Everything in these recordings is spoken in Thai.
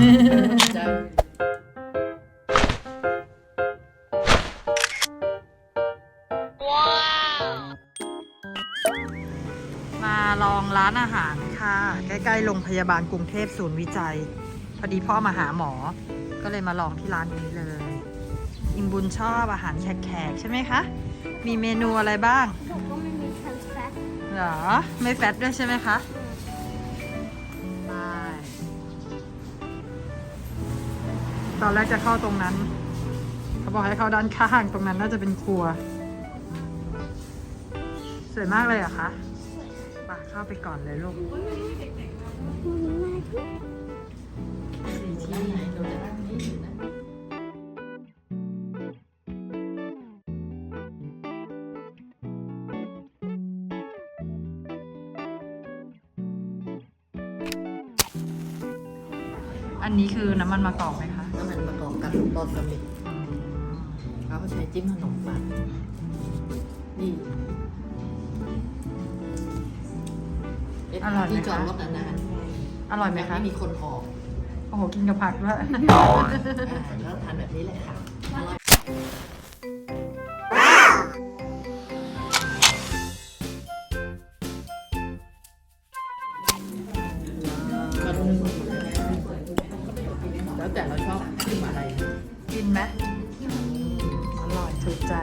มาลองร้านอาหารค่ะ ใกล้ๆโรงพยาบาลกรุงเทพศูนย์วิจัย พอดีพ่อมาหาหมอ ก็เลยมาลองที่ร้านนี้เลย อิมบุญชอบอาหารแขกๆใช่ไหมคะ มีเมนูอะไรบ้าง หนูก็ไม่มีแฟตเหรอ ไม่แฟตด้วยใช่ไหมคะ ตอนแรกจะเข้าตรงนั้น เขาบอกให้เข้าด้านข้างตรงนั้นน่าจะเป็นครัว สวยมากเลยอะคะป่ะเข้าไปก่อนเลยลูกสี่ที่อันนี้คือน้ำมันมะกอกไหมคะ น้ำมันประกอบกับรสสมิธเขาก็ใช้จิ้มขนมปังนี่เะอร่อยไหมที่จอดคะรถนานอร่อยๆไหมคะ ไม่มีคนออกโอ้โห กินกับผักด้วย อ่าแล้วทานแบบนี้เลยค่ะ กินไหมอร่อยถูกใจ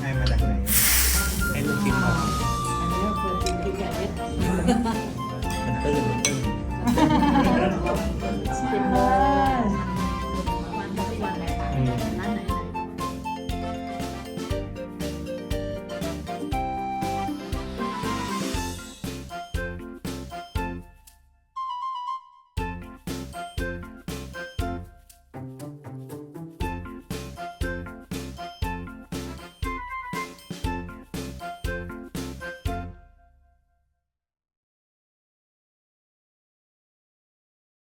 ให้มาจากไหนให้ลูกกินก่อนอันนี้ก็คือกินพริกแกงเม็ด